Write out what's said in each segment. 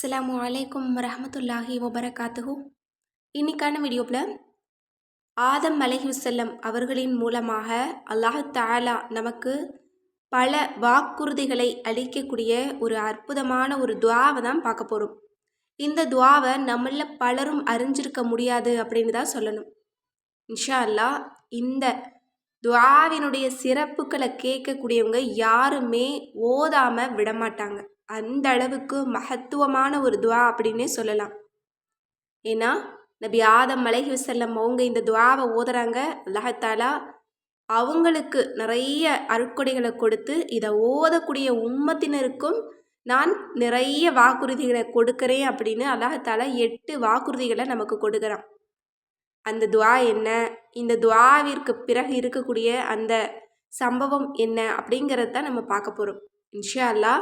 அஸ்ஸலாமு அலைக்கும் ரஹமத்துல்லாஹி வபரகாத்துஹு. இன்னைக்கான வீடியோவில் ஆதம் அலைஹுசல்லம் அவர்களின் மூலமாக அல்லாஹு தாலா நமக்கு பல வாக்குறுதிகளை அளிக்கக்கூடிய ஒரு அற்புதமான ஒரு துவாவை தான் பார்க்க போகிறோம் இந்த துவாவை நம்மள பலரும் அறிஞ்சிருக்க முடியாது அப்படின்னு தான் சொல்லணும். இன்ஷா அல்லாஹ் இந்த துவாவினுடைய சிறப்புகளை கேட்கக்கூடியவங்க யாருமே ஓதாமல் விடமாட்டாங்க. அந்த அளவுக்கு மகத்துவமான ஒரு துவா அப்படின்னே சொல்லலாம். ஏன்னா நபி ஆதம் மலைஹி வசல்லம் அவங்க இந்த துவாவை ஓதுறாங்க. அல்லாஹாலா அவங்களுக்கு நிறைய அருட்கொடைகளை கொடுத்து இதை ஓதக்கூடிய உம்மத்தினருக்கும் நான் நிறைய வாக்குறுதிகளை கொடுக்குறேன் அப்படின்னு அல்லாஹாலா எட்டு வாக்குறுதிகளை நமக்கு கொடுக்குறான். அந்த துவா என்ன? இந்த துவாவிற்கு பிறகு இருக்கக்கூடிய அந்த சம்பவம் என்ன அப்படிங்கிறத நம்ம பார்க்க போகிறோம் இன்ஷா அல்லா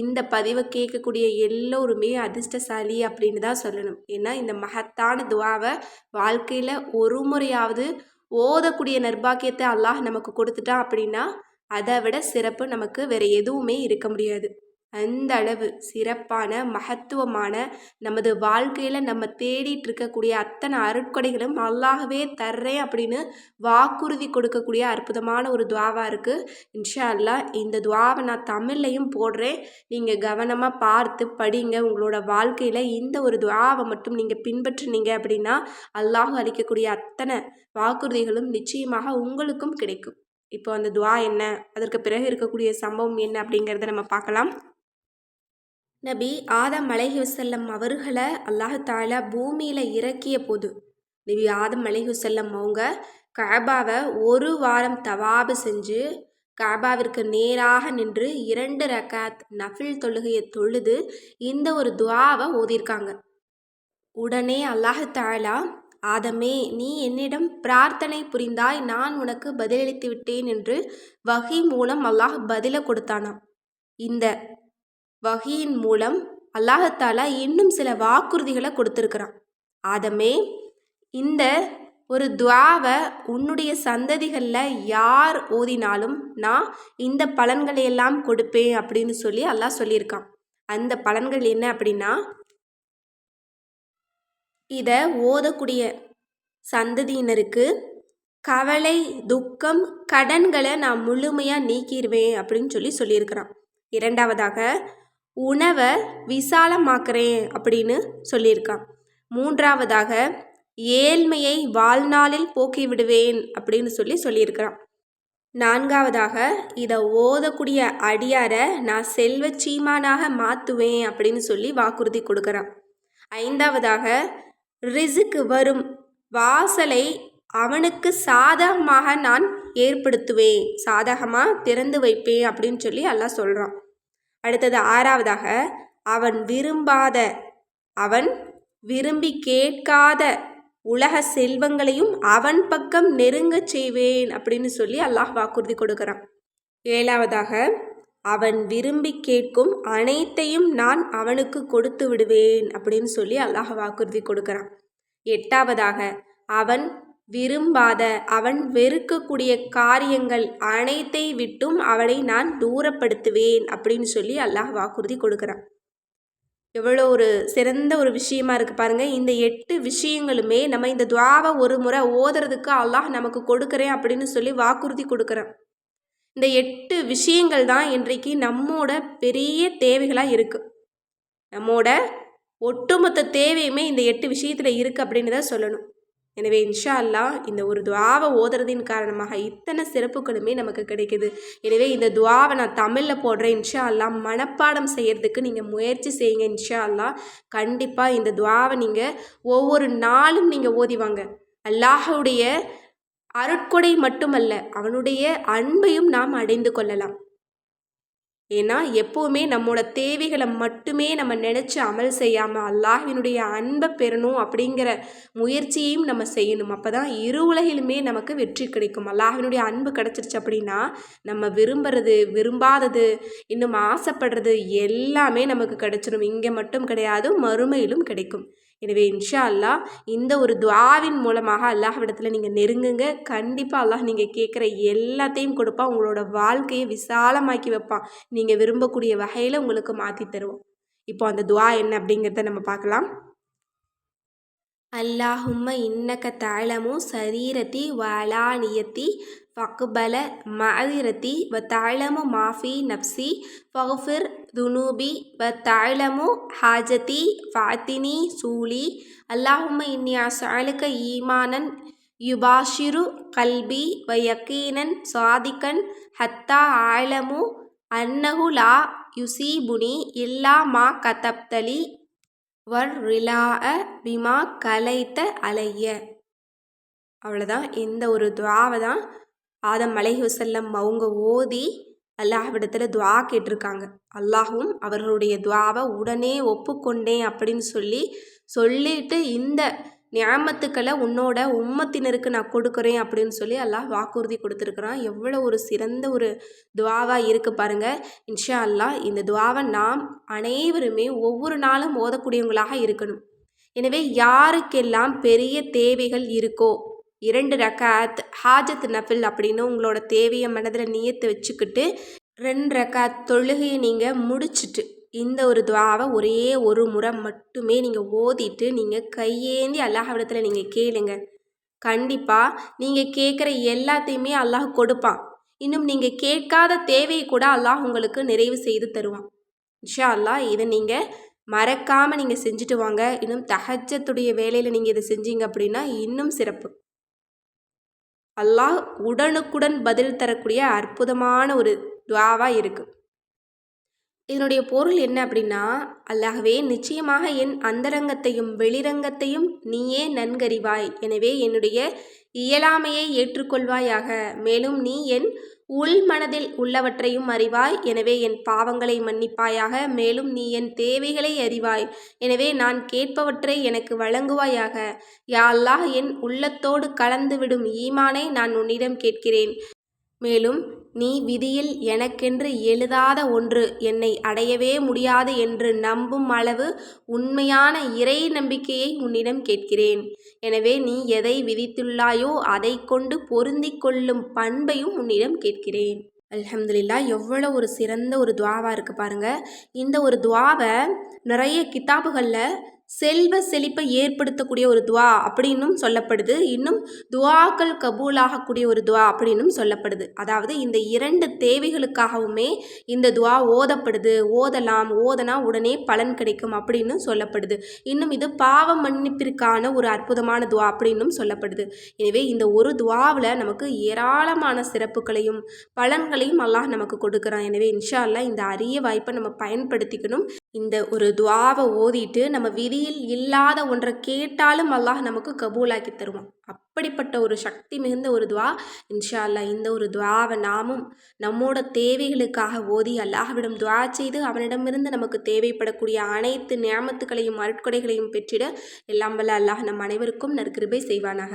இந்த பதிவை கேட்கக்கூடிய எல்லோருமே அதிர்ஷ்டசாலி அப்படின்னு தான் சொல்லணும். ஏன்னா இந்த மகத்தான துவாவை வாழ்க்கையில் ஒரு முறையாவது ஓதக்கூடிய நர்பாக்கியத்தை அல்லாஹ் நமக்கு கொடுத்துட்டான் அப்படின்னா அதை விட சிறப்பு நமக்கு வேறு எதுவுமே இருக்க முடியாது. அந்த அளவு சிறப்பான மகத்துவமான நமது வாழ்க்கையில் நம்ம தேடிட்டு இருக்கக்கூடிய அத்தனை அருட்கொடைகளும் அல்லாகவே தர்றேன் அப்படின்னு வாக்குறுதி கொடுக்கக்கூடிய அற்புதமான ஒரு துவாவாக இருக்குது இன்ஷா அல்லா இந்த துவாவை நான் தமிழ்லையும் போடுறேன். நீங்கள் கவனமாக பார்த்து படிங்க. உங்களோட வாழ்க்கையில் இந்த ஒரு துவாவை மட்டும் நீங்கள் பின்பற்றினீங்க அப்படின்னா அல்லாஹ் அளிக்கக்கூடிய அத்தனை வாக்குறுதிகளும் நிச்சயமாக உங்களுக்கும் கிடைக்கும். இப்போ அந்த துவா என்ன? அதற்கு பிறகு இருக்கக்கூடிய சம்பவம் என்ன அப்படிங்கிறத நம்ம பார்க்கலாம். நபி ஆதம் அலைஹுசல்லம் அவர்களை அல்லாஹால பூமியில் இறக்கிய போது. நபி ஆதம் அலைஹுசல்லம் அவங்க கபாவை ஒரு வாரம் தவாபு செஞ்சு கபாவிற்கு நேராக நின்று இரண்டு ரக்காத் நஃபில் தொழுகையை தொழுது இந்த ஒரு துவாவை ஓதியிருக்காங்க. உடனே அல்லாஹாலா ஆதமே நீ என்னிடம் பிரார்த்தனை புரிந்தாய் நான் உனக்கு பதிலளித்து விட்டேன் என்று வகை மூலம் அல்லாஹ் பதில கொடுத்தானாம். இந்த வகையின் மூலம் அல்லாஹத்தாலா இன்னும் சில வாக்குறுதிகளை கொடுத்துருக்குறான். ஆதமே இந்த ஒரு துவாவை உன்னுடைய சந்ததிகளில் யார் ஓதினாலும் நான் இந்த பலன்களை எல்லாம் கொடுப்பேன் அப்படின்னு சொல்லி அல்லாஹ் சொல்லியிருக்கான். அந்த பலன்கள் என்ன அப்படின்னா இதை ஓதக்கூடிய சந்ததியினருக்கு கவலை துக்கம் கடன்களை நான் முழுமையாக நீக்கிடுவேன் அப்படின்னு சொல்லி சொல்லியிருக்கிறான். இரண்டாவதாக உணவை விசாலமாக்குறேன் அப்படின்னு சொல்லியிருக்கான். மூன்றாவதாக ஏழ்மையை வாழ்நாளில் போக்கி விடுவேன் அப்படின்னு சொல்லி சொல்லியிருக்கிறான். நான்காவதாக இதை ஓதக்கூடிய அடியாரை நான் செல்வ சீமானாக மாற்றுவேன் அப்படின்னு சொல்லி வாக்குறுதி கொடுக்குறான். ஐந்தாவதாக ரிசுக்கு வரும் வாசலை அவனுக்கு சாதகமாக நான் ஏற்படுத்துவேன் சாதகமாக திறந்து வைப்பேன் அப்படின்னு சொல்லி எல்லாம் சொல்கிறான் அடுத்தது ஆறாவதாக அவன் விரும்பாத அவன் விரும்பி கேட்காத உலக செல்வங்களையும் அவன் பக்கம் நெருங்கச் செய்வேன் அப்படின்னு சொல்லி அல்லாஹ் வாக்குறுதி கொடுக்குறான். ஏழாவதாக அவன் விரும்பி கேட்கும் அனைத்தையும் நான் அவனுக்கு கொடுத்து விடுவேன் அப்படின்னு சொல்லி அல்லாஹ் வாக்குறுதி கொடுக்குறான். எட்டாவதாக அவன் விரும்பாத அவன் வெறுக்கக்கூடிய காரியங்கள் அனைத்தை விட்டும் அவனை நான் தூரப்படுத்துவேன் அப்படின்னு சொல்லி அல்லாஹ் வாக்குறுதி கொடுக்குறான். எவ்வளோ ஒரு சிறந்த ஒரு விஷயமா இருக்குது பாருங்கள் இந்த எட்டு விஷயங்களுமே நம்ம இந்த துவாவை ஒரு முறை ஓதுறதுக்கு அல்லாஹ் நமக்கு கொடுக்குறேன் அப்படின்னு சொல்லி வாக்குறுதி கொடுக்குறான். இந்த எட்டு விஷயங்கள் தான் இன்றைக்கு நம்மோட பெரிய தேவைகளாக இருக்குது நம்மோட ஒட்டுமொத்த தேவையுமே இந்த எட்டு விஷயத்தில் இருக்குது அப்படின்னு தான் சொல்லணும். எனவே இன்ஷா அல்லா இந்த ஒரு துவாவை ஓதுறதின் காரணமாக இத்தனை சிறப்புகளுமே நமக்கு கிடைக்குது. எனவே இந்த துவாவை நான் தமிழில் போடுறேன். இன்ஷா அல்லா மனப்பாடம் செய்கிறதுக்கு நீங்கள் முயற்சி செய்யுங்க இன்ஷா அல்லா கண்டிப்பாக இந்த துவாவை நீங்கள் ஒவ்வொரு நாளும் நீங்கள் ஓதிவாங்க அல்லாஹுடைய அருட்கொடை மட்டுமல்ல அவனுடைய அன்பையும் நாம் அடைந்து கொள்ளலாம். ஏன்னா எப்போவுமே நம்மளோட தேவைகளை மட்டுமே நம்ம நினச்சி அமல் செய்யாமல் அல்லாஹினுடைய அன்பை பெறணும் அப்படிங்கிற முயற்சியையும் நம்ம செய்யணும். அப்போ தான் இரு உலகிலுமே நமக்கு வெற்றி கிடைக்கும். அல்லாஹினுடைய அன்பு கிடச்சிருச்சு அப்படின்னா நம்ம விரும்புறது விரும்பாதது இன்னும் ஆசைப்படுறது எல்லாமே நமக்கு கிடைச்சிடும் இங்கே மட்டும் கிடையாது மறுமையிலும் கிடைக்கும். எனவே இன்ஷா அல்லாஹ் இந்த ஒரு துவாவின் மூலமாக அல்லாஹ்விடத்தில் நீங்கள் நெருங்குங்க. கண்டிப்பாக அல்லாஹ் நீங்கள் கேட்குற எல்லாத்தையும் கொடுப்பான் உங்களோட வாழ்க்கையை விசாலமாக்கி வைப்பான் நீங்கள் விரும்பக்கூடிய வகையில் உங்களுக்கு மாற்றி தருவோம். இப்போ அந்த துவா என்ன அப்படிங்கிறத நம்ம பார்க்கலாம். அல்லாஹும்ம இன்னக்க தாழமு சரீரத்தி வலானியத்தி ஃபக்பல மதிரத்தி வ தாழமு மாஃபி நப்சி ஃபஃபிர் துனூபி வ தாழமு ஹாஜதி ஃபாத்தினி சூலி அல்லாஹும இன்னியா அசாலுக்க ஈமானன் யுபாஷிரு கல்பி வ யக்கீனன் சுவாதிக்கன் ஹத்தா ஆலமு அன்னகுலா யுசீபுனி இல்லா மா கதப்தலி வர்ரிலா பிமா கலைத்த அலைய அவ்வளோதான் இந்த ஒரு துவாவை தான் ஆதம் அலைஹி வசல்லம் அவங்க ஓதி அல்லாஹ்விடத்தில் துவா கேட்டிருக்காங்க. அல்லாஹும் அவர்களுடைய துவாவை உடனே ஒப்புக்கொண்டேன் அப்படின்னு சொல்லி சொல்லிட்டு இந்த ஞாபத்துக்களை உன்னோட உம்மத்தினருக்கு நான் கொடுக்குறேன் அப்படின்னு சொல்லி அல்லாஹ் வாக்குறுதி கொடுத்துருக்குறான். எவ்வளோ ஒரு சிறந்த ஒரு துவாவாக இருக்குது பாருங்கள் இன்ஷா அல்லாஹ் இந்த துவாவை நாம் அனைவருமே ஒவ்வொரு நாளும் ஓதக்கூடியவங்களாக இருக்கணும். எனவே யாருக்கெல்லாம் பெரிய தேவைகள் இருக்கோ இரண்டு ரக்காத் ஹாஜத் நஃபில் அப்படின்னு உங்களோட தேவையை மனதில் நியத்தை வச்சுக்கிட்டு ரெண்டு ரக்காத் தொழுகையை நீங்கள் முடிச்சுட்டு இந்த ஒரு துவாவை ஒரே ஒரு முறை மட்டுமே நீங்கள் ஓதிட்டு நீங்கள் கையேந்தி அல்லாஹ்விடத்தில் நீங்கள் கேளுங்க. கண்டிப்பாக நீங்கள் கேட்குற எல்லாத்தையுமே அல்லாஹ் கொடுப்பான். இன்னும் நீங்கள் கேட்காத தேவையை கூட அல்லாஹ் உங்களுக்கு நிறைவு செய்து தருவான். இன்ஷா அல்லாஹ் இதை நீங்கள் மறக்காமல் நீங்கள் செஞ்சுட்டு வாங்க. இன்னும் தகஜத்துடைய வேலையில் நீங்கள் இதை செஞ்சீங்க அப்படின்னா இன்னும் சிறப்பு. அல்லாஹ் உடனுக்குடன் பதில் தரக்கூடிய அற்புதமான ஒரு துவாவாக இருக்குது இதனுடைய பொருள் என்ன அப்படின்னா அல்லாகவே நிச்சயமாக என் அந்தரங்கத்தையும் வெளிரங்கத்தையும் நீயே நன்கறிவாய். எனவே என்னுடைய இயலாமையை ஏற்றுக்கொள்வாயாக. மேலும் நீ என் உள் மனதில் உள்ளவற்றையும் அறிவாய். எனவே என் பாவங்களை மன்னிப்பாயாக. மேலும் நீ என் தேவைகளை அறிவாய். எனவே நான் கேட்பவற்றை எனக்கு வழங்குவாயாக. யா அல்லாஹ் என் உள்ளத்தோடு கலந்துவிடும் ஈமானை நான் உன்னிடம் கேட்கிறேன். மேலும் நீ விதியில் எனக்கென்று எழுதாத ஒன்று என்னை அடையவே முடியாது என்று நம்பும் அளவு உண்மையான இறை நம்பிக்கையை உன்னிடம் கேட்கிறேன். எனவே நீ எதை விதித்துள்ளாயோ அதை கொண்டு பொருந்தி கொள்ளும் பண்பையும் உன்னிடம் கேட்கிறேன். அல்ஹம்துலில்லா எவ்வளோ ஒரு சிறந்த ஒரு துவாவாக இருக்குது பாருங்கள் இந்த ஒரு துவாவை நிறைய கிதாபுகளில் செல்வ செழிப்பை ஏற்படுத்தக்கூடிய ஒரு துவா அப்படின்னும் சொல்லப்படுது. இன்னும் துவாக்கள் கபூலாகக்கூடிய ஒரு துவா அப்படின்னும் சொல்லப்படுது. அதாவது இந்த இரண்டு தேவைகளுக்காகவுமே இந்த துவா ஓதப்படுது. ஓதலாம் ஓதனா உடனே பலன் கிடைக்கும் அப்படின்னு சொல்லப்படுது. இன்னும் இது பாவ மன்னிப்பிற்கான ஒரு அற்புதமான துவா அப்படின்னும் சொல்லப்படுது. எனவே இந்த ஒரு துவாவில் நமக்கு ஏராளமான சிறப்புகளையும் பலன்களையும் அல்லாஹ் நமக்கு கொடுக்குறான். எனவே இன்ஷா அல்லா இந்த அரிய வாய்ப்பை நம்ம பயன்படுத்திக்கணும். இந்த ஒரு துவாவை ஓதிட்டு நம்ம விதியில் இல்லாத ஒன்றை கேட்டாலும் அல்லாஹ் நமக்கு கபூலாக்கி தருவான். அப்படிப்பட்ட ஒரு சக்தி மிகுந்த ஒரு துவா இன்ஷா அல்லா இந்த ஒரு துவாவை நாமும் நம்மோட தேவைகளுக்காக ஓதி அல்லாஹ்விடம் துவா செய்து அவனிடமிருந்து நமக்கு தேவைப்படக்கூடிய அனைத்து நியமத்துக்களையும் அருட்கொடைகளையும் பெற்றிட எல்லாம் வல்ல அல்லாஹ் நம் அனைவருக்கும் நற்கிருபை செய்வானாக.